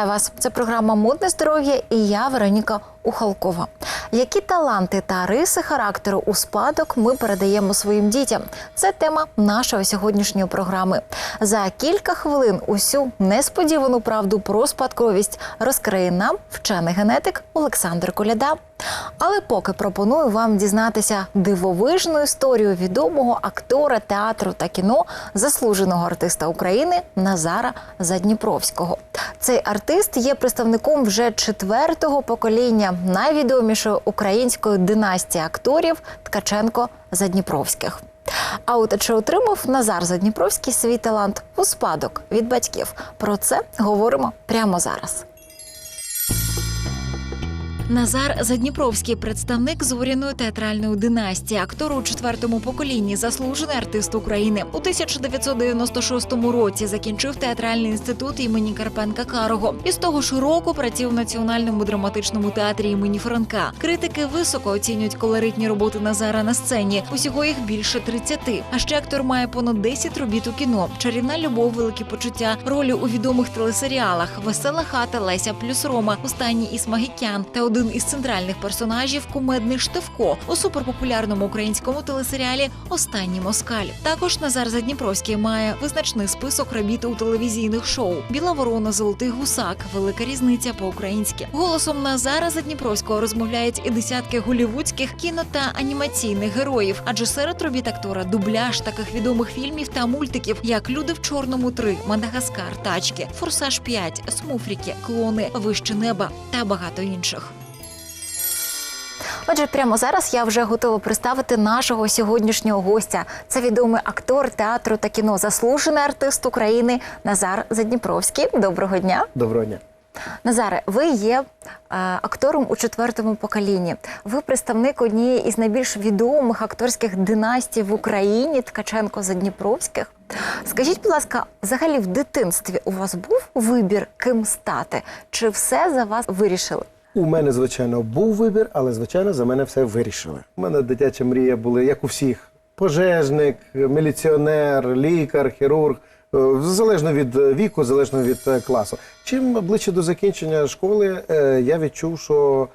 Вітаю вас! Це програма Модне здоров'я і я Вероніка Ухалкова. Які таланти та риси характеру у спадок ми передаємо своїм дітям? Це тема нашої сьогоднішньої програми. За кілька хвилин усю несподівану правду про спадковість розкриє нам вчений генетик Олександр Коляда. Але поки пропоную вам дізнатися дивовижну історію відомого актора театру та кіно, заслуженого артиста України Назара Задніпровського. Цей артист є представником вже четвертого покоління найвідомішої української династії акторів Ткаченко Задніпровських. А от чи отримав Назар Задніпровський свій талант у спадок від батьків? Про це говоримо прямо зараз. Назар Задніпровський, представник зоряної театральної династії, актор у четвертому поколінні, заслужений артист України. У 1996 році закінчив театральний інститут імені Карпенка Карого. І з того ж року працює в національному драматичному театрі імені Франка. Критики високо оцінюють колоритні роботи Назара на сцені. Усього їх більше 30. А ще актор має понад 10 робіт у кіно. Чарівна любов, великі почуття, ролі у відомих телесеріалах, Весела хата, Леся плюс Рома, Останній із Магікян та один із центральних персонажів кумедний Штевко у суперпопулярному українському телесеріалі Останній москаль. Також Назар Задніпровський має визначний список робіт у телевізійних шоу Біла ворона, Золотий гусак, Велика різниця по-українськи. Голосом Назара Задніпровського розмовляють і десятки голівудських кіно та анімаційних героїв, адже серед робіт актора дубляж таких відомих фільмів та мультиків, як Люди в чорному 3», Мадагаскар, Тачки, Форсаж 5, Смуфріки, Клони, Вище неба та багато інших. Отже, прямо зараз я вже готова представити нашого сьогоднішнього гостя. Це відомий актор театру та кіно, заслужений артист України Назар Задніпровський. Доброго дня. Доброго дня. Назаре, ви є е, актором у четвертому поколінні. Ви представник однієї із найбільш відомих акторських династій в Україні Ткаченко Задніпровських. Скажіть, будь ласка, взагалі в дитинстві у вас був вибір, ким стати? Чи все за вас вирішили? У мене, звичайно, був вибір, але, звичайно, за мене все вирішили. У мене дитяча мрія була, як у всіх: пожежник, міліціонер, лікар, хірург. е, Залежно від віку, залежно від е, класу. Чим ближче до закінчення школи, е, я відчув, що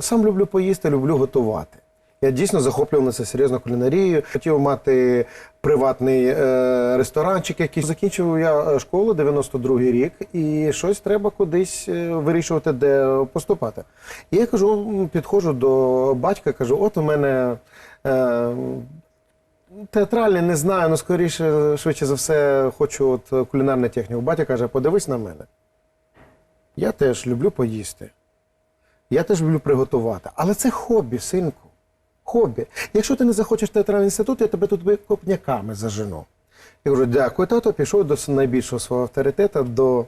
сам люблю поїсти, люблю готувати. Я дійсно захоплювався серйозно кулінарією. Хотів мати приватний е, ресторанчик, якийсь. Закінчив я е, школу 92-й рік, і щось треба кудись е, вирішувати, де поступати. І я кажу, підходжу до батька, кажу: от у мене. Е, Театральний не знаю, ну скоріше, швидше за все, хочу от кулінарну техніку. Батя каже, подивись на мене. Я теж люблю поїсти. Я теж люблю приготувати. Але це хобі, синку. Хобі. Якщо ти не захочеш театральний інститут, я тебе тут би копняками зажену. Я кажу, дякую, тато. Пішов до найбільшого свого авторитета, до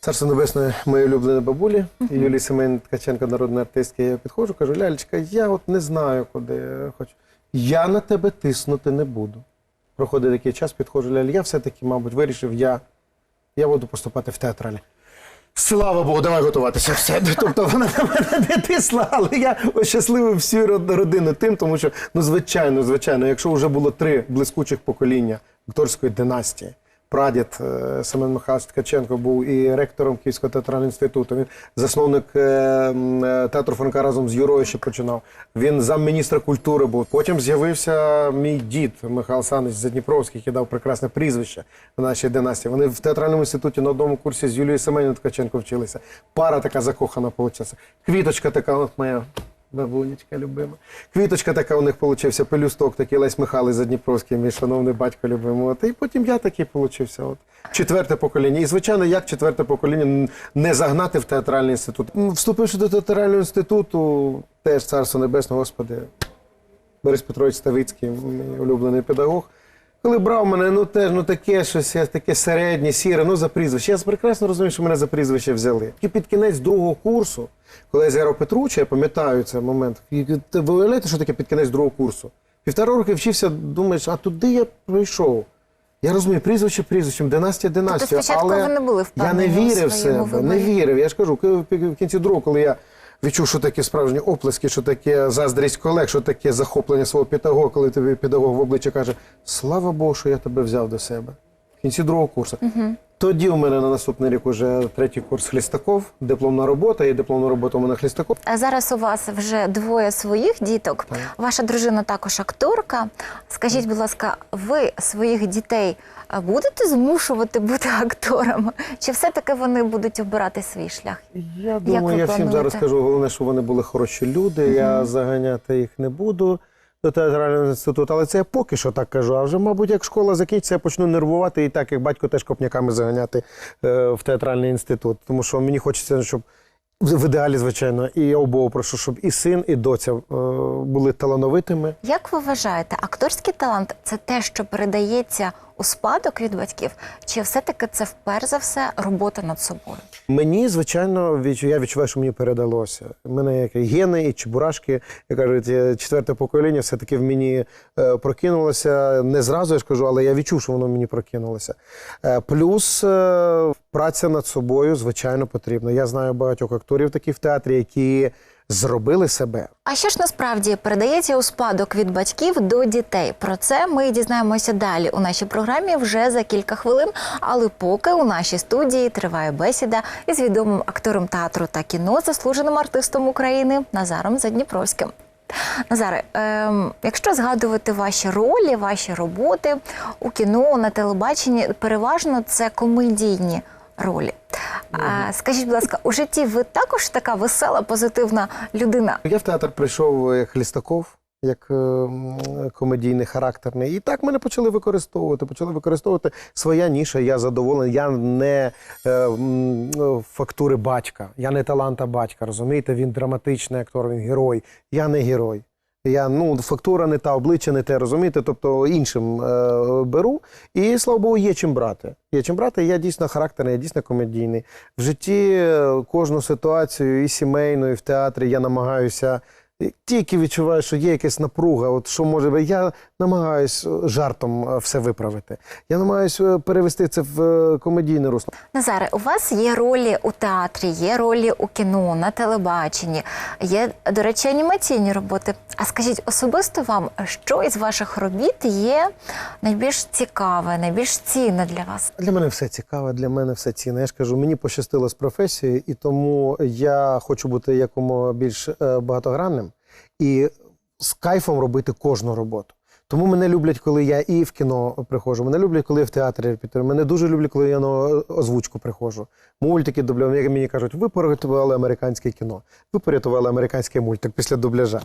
царства небесної моєї улюбленої бабулі Юлії Семен Ткаченко, народної артистки. Я підходжу, кажу, лялечка, я от не знаю, куди я хочу. Я на тебе тиснути не буду. Проходить такий час, підходжу, Ляль, я все-таки, мабуть, вирішив, я, я буду поступати в театралі. Слава Богу, давай готуватися. Все. Тобто вона на мене не тисла, але я щасливий всю род- родину тим, тому що, ну, звичайно, звичайно, якщо вже було три блискучих покоління акторської династії. Прадід е, Семен Михайлович Ткаченко був і ректором Київського театрального інституту. Він засновник е, е, театру Франка разом з Юрою ще починав. Він замміністра культури був. Потім з'явився мій дід Михайло Санич Задніпровський, який дав прекрасне прізвище в нашій династії. Вони в театральному інституті на одному курсі з Юлією Семенівною Ткаченко вчилися. Пара така закохана вийшла. Квіточка така, от моя бабунечка любима. Квіточка така у них получився, пелюсток такий Лесь Михайлович Задніпровський, мій шановний батько любимий. От. І потім я такий получився. От. Четверте покоління. І, звичайно, як четверте покоління не загнати в театральний інститут. Вступивши до театрального інституту, теж царство небесне, Господи, Борис Петрович Ставицький, мій улюблений педагог. Коли брав мене, ну теж ну таке щось, я таке середнє, сіре, ну за прізвище. Я прекрасно розумію, що мене за прізвище взяли. І під кінець другого курсу, коли я зіграв Петруча, я пам'ятаю цей момент. І ви уявляєте, що таке під кінець другого курсу? Півтора роки вчився, думаєш, а туди я прийшов. Я розумію, прізвище прізвищем, династія династія. Тобто спочатку але ви не були Я не вірив в себе, не вірив. Я ж кажу, в кінці другого, коли я відчув, що таке справжні оплески, що таке заздрість колег, що таке захоплення свого педагога, коли тобі педагог в обличчя каже: Слава Богу, що я тебе взяв до себе. В кінці другого курсу. Тоді у мене на наступний рік уже третій курс Хлістаков, дипломна робота, і дипломна робота у мене Хлістаков. А зараз у вас вже двоє своїх діток. Ваша дружина також акторка. Скажіть, будь ласка, ви своїх дітей е, будете змушувати бути акторами? Чи все-таки вони будуть обирати свій шлях? Я думаю, я всім зараз кажу, головне, щоб вони були хороші люди. Я заганяти їх не буду театрального інституту, але це я поки що так кажу. А вже, мабуть, як школа закінчиться, я почну нервувати і так, як батько теж копняками заганяти е, в театральний інститут. Тому що мені хочеться, щоб в ідеалі, звичайно, і я обов'язково прошу, щоб і син, і доця е, були талановитими. Як ви вважаєте, акторський талант це те, що передається у спадок від батьків, чи все-таки це вперше за все робота над собою? Мені, звичайно, відчу- я відчуваю, що мені передалося. У мене як і гени і чебурашки, як кажуть, е, четверте покоління все-таки в мені е, прокинулося. Не зразу я ж кажу, але я відчув, що воно в мені прокинулося. Е, плюс е, праця над собою, звичайно, потрібна. Я знаю багатьох акторів таких в театрі, які зробили себе. А що ж насправді передається у спадок від батьків до дітей? Про це ми дізнаємося далі у нашій програмі вже за кілька хвилин. Але поки у нашій студії триває бесіда із відомим актором театру та кіно, заслуженим артистом України Назаром Задніпровським. Назаре, ем, якщо згадувати ваші ролі, ваші роботи у кіно на телебаченні, переважно це комедійні ролі. А, скажіть, будь ласка, у житті ви також така весела, позитивна людина? Я в театр прийшов як Хлістаков, як е, комедійний характерний. І так мене почали використовувати. Почали використовувати своя ніша. Я задоволений. Я не е, ну, фактури батька, я не таланта батька. Розумієте, він драматичний актор, він герой. Я не герой. Я ну фактура не та, обличчя не те, розумієте? Тобто іншим е, беру. І слава Богу, є чим брати. Є чим брати. Я дійсно характерний, я дійсно комедійний. В житті е, кожну ситуацію, і сімейну, і в театрі я намагаюся. Тільки відчуваю, що є якась напруга, от що може би, я намагаюсь е, жартом е, все виправити. Я намагаюсь е, перевести це в комедійне русло. Назаре, у вас є ролі у театрі, є ролі у кіно, на телебаченні, є, до речі, анімаційні роботи. А скажіть особисто вам, що із ваших робіт є найбільш цікаве, найбільш цінне для вас? Для мене все цікаве, для мене все цінне. Я ж кажу, мені пощастило з професією, і тому я хочу бути якомога більш багатогранним і з кайфом робити кожну роботу. Тому мене люблять, коли я і в кіно приходжу. Мене люблять, коли я в театрі репетирую. Мене дуже люблять, коли я на озвучку приходжу. Мультики дублював. Як мені кажуть, ви порятували американське кіно. Ви порятували американський мультик після дубляжа.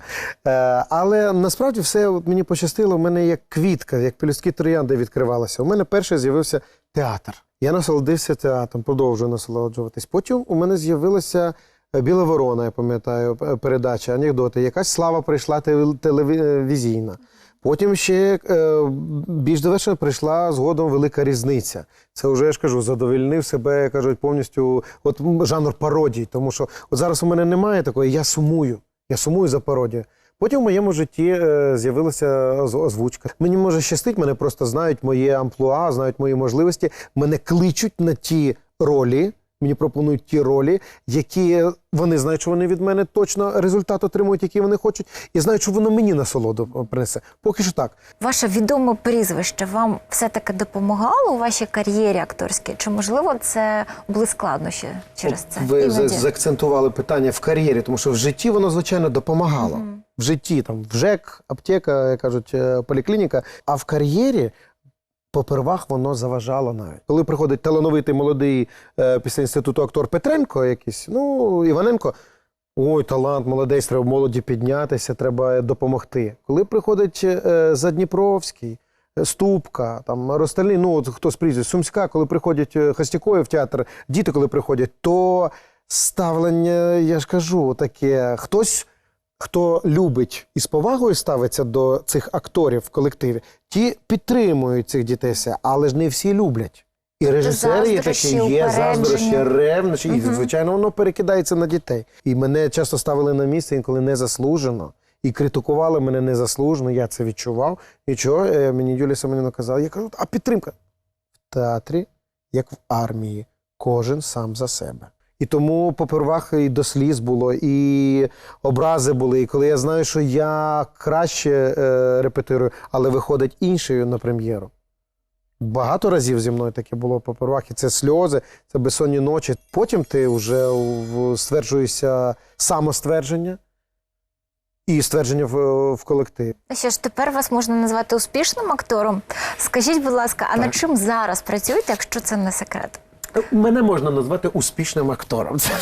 Е, але насправді все от мені пощастило. У мене як квітка, як пелюстки троянди відкривалася. У мене перший з'явився театр. Я насолодився театром, продовжую насолоджуватись. Потім у мене з'явилася Біла ворона, я пам'ятаю, передача, анекдоти. Якась слава прийшла теле- телевізійна. Потім ще е, більш довершено прийшла згодом велика різниця. Це вже я ж кажу, задовольнив себе, кажуть, повністю от жанр пародій. Тому що от зараз у мене немає такої, я сумую. Я сумую за пародію. Потім в моєму житті е, з'явилася оз- озвучка. Мені може щастить, мене просто знають моє амплуа, знають мої можливості. Мене кличуть на ті ролі. Мені пропонують ті ролі, які вони знають, що вони від мене точно результат отримують, який вони хочуть, і знають, що воно мені насолоду принесе. Поки що так. Ваше відоме прізвище вам все-таки допомагало у вашій кар'єрі акторській? Чи можливо це були складнощі через це? Ви Іноді? заакцентували питання в кар'єрі, тому що в житті воно звичайно допомагало. В житті там в ЖЕК, аптека, як кажуть, е, поліклініка. А в кар'єрі. Попервах воно заважало навіть. Коли приходить талановитий молодий е, після інституту актор Петренко, якийсь, ну Іваненко. Ой, талант, молодець, треба молоді піднятися, треба допомогти. Коли приходить е, Задніпровський, е, Ступка, там Ростальний, ну от хто з Сумська, коли приходять е, в театр, діти, коли приходять, то ставлення, я ж кажу, таке, хтось, хто любить і з повагою ставиться до цих акторів в колективі, ті підтримують цих дітей, але ж не всі люблять. І режисери є такі, є заздрощі, ревнощі, і звичайно воно перекидається на дітей. І мене часто ставили на місце інколи незаслужено. І критикували мене незаслужено, я це відчував. Нічого, е, мені Юлія Семенівна казала, я кажу, а підтримка. В театрі, як в армії, кожен сам за себе. І тому попервах і до сліз було, і образи були. І коли я знаю, що я краще е, репетирую, але виходить іншою на прем'єру. Багато разів зі мною таке було попервах, і це сльози, це безсонні ночі. Потім ти вже стверджуєшся самоствердження і ствердження в, в колективі. Що ж, тепер вас можна назвати успішним актором. Скажіть, будь ласка, а над чим зараз працюєте, якщо це не секрет? Мене можна назвати успішним актором. Це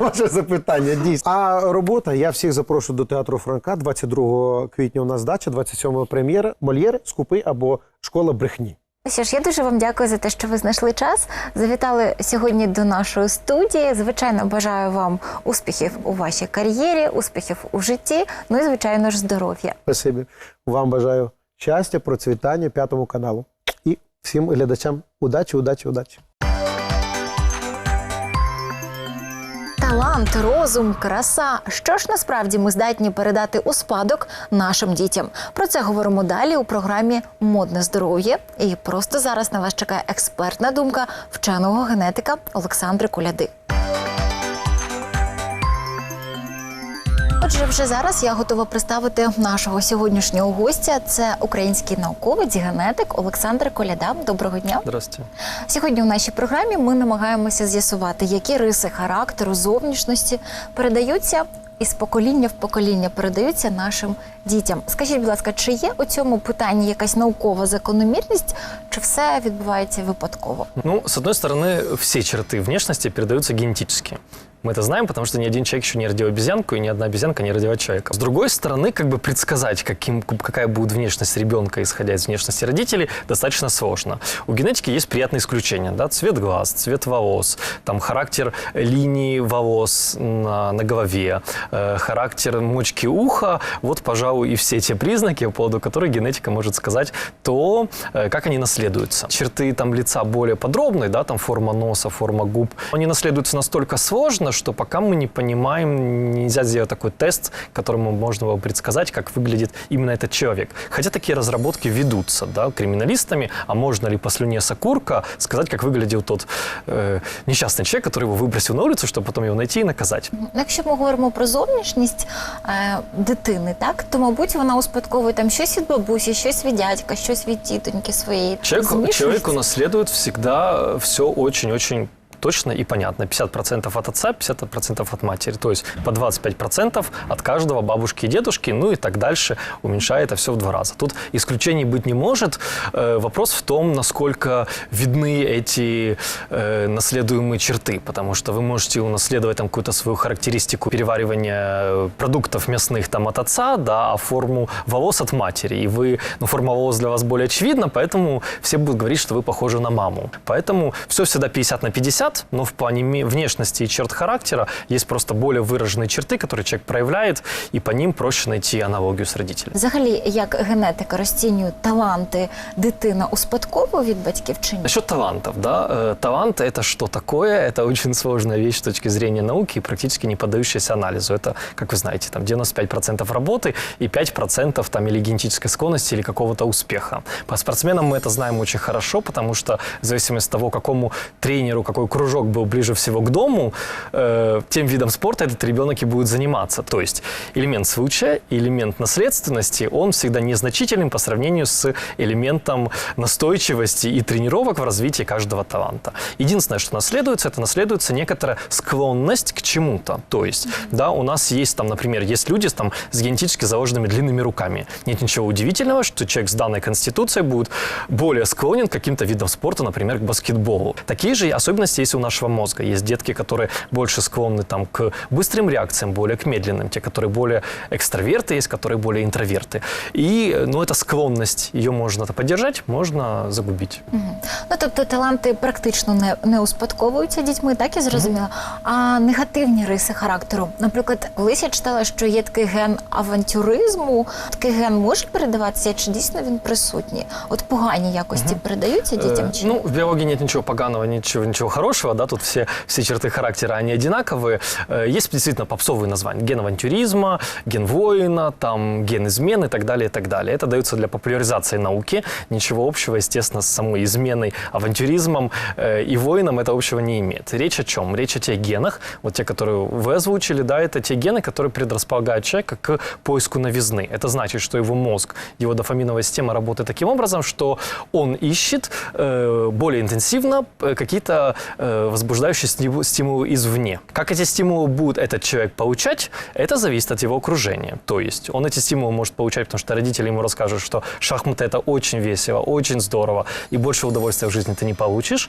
ваше запитання. Дійсно. А робота я всіх запрошую до театру Франка. 22 квітня у нас дача, 27 прем'єра. Мольєр, скупий або школа брехні. Що ж, я дуже вам дякую за те, що ви знайшли час. Завітали сьогодні до нашої студії. Звичайно, бажаю вам успіхів у вашій кар'єрі, успіхів у житті. Ну і звичайно ж здоров'я. Спасибі. Вам бажаю щастя, процвітання п'ятому каналу. І всім глядачам удачі, удачі, удачі. Талант, розум, краса. Що ж насправді ми здатні передати у спадок нашим дітям? Про це говоримо далі у програмі Модне здоров'я. І просто зараз на вас чекає експертна думка вченого генетика Олександри Куляди. Отже, вже зараз я готова представити нашого сьогоднішнього гостя. Це український науковець, генетик Олександр Коляда. Доброго дня. Здравствуйте. Сьогодні у нашій програмі ми намагаємося з'ясувати, які риси характеру, зовнішності передаються із покоління в покоління, передаються нашим дітям. Скажіть, будь ласка, чи є у цьому питанні якась наукова закономірність, чи все відбувається випадково? Ну, с одной стороны, все черты внешности передаются генетически. Мы это знаем, потому что ни один человек еще не родил обезьянку, и ни одна обезьянка не родила человека. С другой стороны, как бы предсказать, каким, какая будет внешность ребенка, исходя из внешности родителей, достаточно сложно. У генетики есть приятные исключения, да, цвет глаз, цвет волос, там характер линии волос на, на голове, э, характер мочки уха, вот, пожалуй, и все те признаки, по поводу которых генетика может сказать то, э, как они наследуются. Черты там лица более подробные, да, там форма носа, форма губ, они наследуются настолько сложно, что пока мы не понимаем, нельзя сделать такой тест, которому можно было предсказать, как выглядит именно этот человек. Хотя такие разработки ведутся, да, криминалистами, а можно ли по слюне с окурка сказать, как выглядел тот э, несчастный человек, который его выбросил на улицу, чтобы потом его найти и наказать. Ну, Якщо ми говоримо про зовнішність е, дитини, так то мабуть вона успадковує там щось від бабусі, щось від дядька, щось від тітоньки своєї. Человек, Змішується? человек унаследует всегда все очень-очень точно и понятно. 50% от отца, 50% от матери. То есть по 25% от каждого бабушки и дедушки, ну и так дальше, уменьшая это все в два раза. Тут исключений быть не может. Э, вопрос в том, насколько видны эти э, наследуемые черты, потому что вы можете унаследовать там какую-то свою характеристику переваривания продуктов мясных там от отца, да, а форму волос от матери. И вы, ну, форма волос для вас более очевидна, поэтому все будут говорить, что вы похожи на маму. Поэтому все всегда 50 на 50, но в плане ми- внешности и черт характера есть просто более выраженные черты, которые человек проявляет, и по ним проще найти аналогию с родителями. Взагалі, як генетика розцінює таланти дитина успадковує від батьків чи ні? Насчет талантов, да, э, талант это что такое? Это очень сложная вещь с точки зрения науки и практически не поддающаяся анализу. Это, как вы знаете, там 95% работы и 5% там или генетической склонности, или какого-то успеха. По спортсменам мы это знаем очень хорошо, потому что в зависимости от того, какому тренеру, какой кружок был ближе всего к дому, э, тем видом спорта этот ребенок и будет заниматься. То есть элемент случая, элемент наследственности, он всегда незначителен по сравнению с элементом настойчивости и тренировок в развитии каждого таланта. Единственное, что наследуется, это наследуется некоторая склонность к чему-то. То есть, да, у нас есть там, например, есть люди с, там, с генетически заложенными длинными руками. Нет ничего удивительного, что человек с данной конституцией будет более склонен к каким-то видам спорта, например, к баскетболу. Такие же особенности у нашего мозга. Есть детки, которые больше склонны там, к быстрым реакциям, более к медленным. Те, которые более экстраверты, есть, которые более интроверты. И, ну, эта склонность, ее можно поддержать, можно загубить. Ну тобто таланти практично не, не успадковуються дітьми, так я зрозуміла. А негативні риси характеру, наприклад, колись я читала, що є такий ген авантюризму. Такий ген може передаватися, чи дійсно він присутній? От погані якості передаються дітям Э, чи ну, в биологии нет ничего поганого, ничего, ничего хорошего. Хорошего, да, тут все, все черты характера, они одинаковые. Э, Есть действительно попсовые названия. Ген авантюризма, ген воина, там, ген измены и так далее, и так далее. Это дается для популяризации науки. Ничего общего, естественно, с самой изменой, авантюризмом э, и воином это общего не имеет. Речь о чем? Речь о тех генах, вот те, которые вы озвучили, да, это те гены, которые предрасполагают человека к поиску новизны. Это значит, что его мозг, его дофаминовая система работает таким образом, что он ищет э, более интенсивно э, какие-то возбуждающие стиму- стимулы извне. Как эти стимулы будет этот человек получать, это зависит от его окружения. То есть он эти стимулы может получать, потому что родители ему расскажут, что шахматы это очень весело, очень здорово, и больше удовольствия в жизни ты не получишь,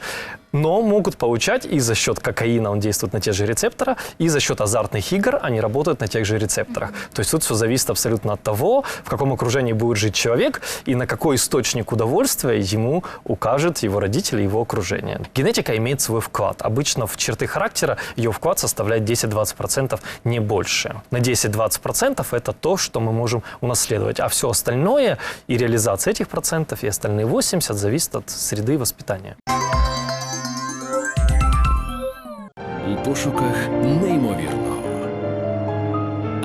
но могут получать и за счет кокаина он действует на те же рецепторы, и за счет азартных игр они работают на тех же рецепторах. То есть тут все зависит абсолютно от того, в каком окружении будет жить человек и на какой источник удовольствия ему укажет его родители, его окружение. Генетика имеет свой вклад. Обычно в черты характера ее вклад составляет 10-20%, не больше. На 10-20% это то, что мы можем унаследовать, а все остальное и реализация этих процентов, и остальные 80% зависит от среды воспитания. У пошуках неймовірного.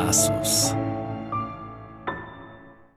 Асус.